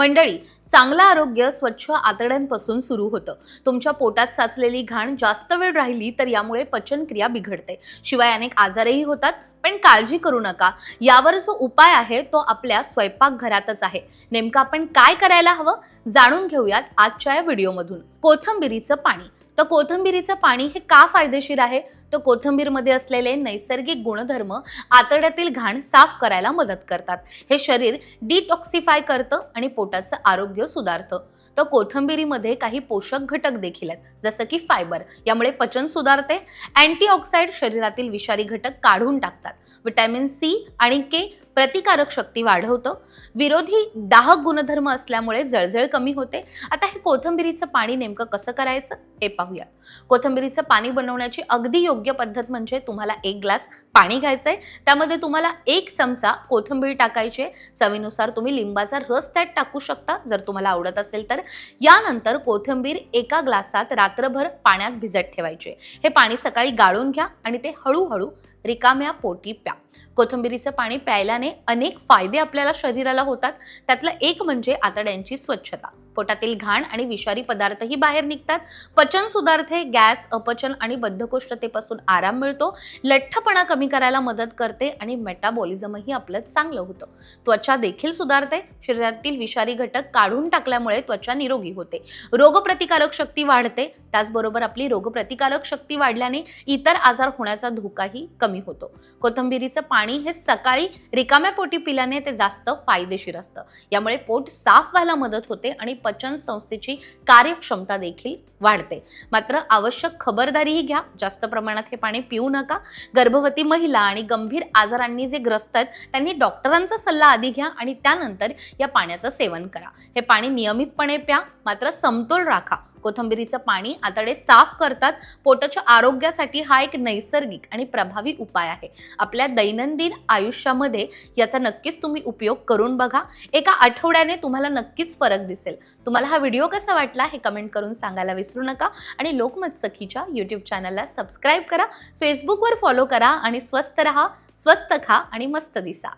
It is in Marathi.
मंडळी चांगलं आरोग्य स्वच्छ आतड्यांपासून सुरू होतं. तुमच्या पोटात साचलेली घाण जास्त वेळ राहिली तर यामुळे पचनक्रिया बिघडते. शिवाय अनेक आजारही होतात पण काळजी करू नका. यावर जो उपाय आहे तो आपल्या स्वयंपाकघरातच आहे. नेमकं आपण काय करायला हवं? जाणून घेऊयात आजच्या या व्हिडिओमधून. कोथंबिरीचं पाणी. तर कोथंबिरीचं पाणी हे का फायदेशीर आहे? तर कोथंबीरमध्ये असलेले नैसर्गिक गुणधर्म आतड्यातील घाण साफ करायला मदत करतात. हे शरीर डिटॉक्सिफाय करतं आणि पोटाचं आरोग्य सुधारतं. तर कोथंबिरीमध्ये काही पोषक घटक देखील आहेत जसं की फायबर यामुळे पचन सुधारते. अँटीऑक्साईड शरीरातील विषारी घटक काढून टाकतात. विटॅमिन सी आणि के प्रतिकारक शक्ती वाढवतं. विरोधी दाहक गुणधर्म असल्यामुळे जळजळ कमी होते. आता हे कोथंबिरीचं पाणी नेमकं कसं करायचं? हे पाहूया. कोथंबिरीचं पाणी बनवण्याची अगदी योग्य पद्धत म्हणजे तुम्हाला एक ग्लास पाणी घ्यायचंय. त्यामध्ये तुम्हाला एक चमचा कोथंबीर टाकायची आहे. चवीनुसार तुम्ही लिंबाचा रस त्यात टाकू शकता जर तुम्हाला आवडत असेल तर. यानंतर कोथिंबीर एका ग्लासात रात्रभर पाण्यात भिजत ठेवायचे. हे पाणी सकाळी गाळून घ्या आणि ते हळूहळू रिकाम्या पोटी प्या. कोथंबिरीचं पाणी प्यायला प्यायल्याने अनेक फायदे आपल्याला शरीराला होतात. त्यातलं एक म्हणजे आतड्यांची स्वच्छता. पोटातील घाण आणि विषारी पदार्थही बाहेर निघतात. पचन सुधारते गॅस अपचन आणि बद्धकोष्ठतेपासून आराम मिळतो. लठ्ठपणा कमी करायला मदत करते आणि मेटाबॉलिझमही आपलं चांगलं होतं. त्वचा देखील सुधारते. शरीरातील विषारी घटक काढून टाकल्यामुळे त्वचा निरोगी होते. रोगप्रतिकारक शक्ती वाढते. त्याचबरोबर आपली रोगप्रतिकारक शक्ती वाढल्याने इतर आजार होण्याचा धोकाही कमी होतो. कोथिंबिरीचं पाणी हे सकाळी रिकाम्या पोटी पिल्याने ते जास्त फायदेशीर असतं. यामुळे पोट साफ व्हायला मदत होते आणि पचन संस्थेची कार्यक्षमता देखील वाढते. मात्र आवश्यक खबरदारीही घ्या. जास्त प्रमाणात हे पाणी पिऊ नका. गर्भवती महिला आणि गंभीर आजारांनी जे ग्रस्त आहेत त्यांनी डॉक्टरांचा सल्ला आधी घ्या आणि त्यानंतर या पाण्याचं सेवन करा. हे पाणी नियमितपणे प्या मात्र समतोल राखा. कोथिंबिरीचं पाणी आतडे साफ करतात. पोटाच्या आरोग्यासाठी हा एक नैसर्गिक आणि प्रभावी उपाय आहे. आपल्या दैनंदिन आयुष्यामध्ये याचा नक्कीच तुम्ही उपयोग करून बघा. एका आठवड्याने तुम्हाला नक्कीच फरक दिसेल. तुम्हाला हा व्हिडिओ कसा वाटला हे कमेंट करून सांगायला विसरू नका. आणि लोकमत सखीच्या यूट्यूब चॅनलला सबस्क्राईब करा. फेसबुकवर फॉलो करा आणि स्वस्त रहा स्वस्त खा आणि मस्त दिसा.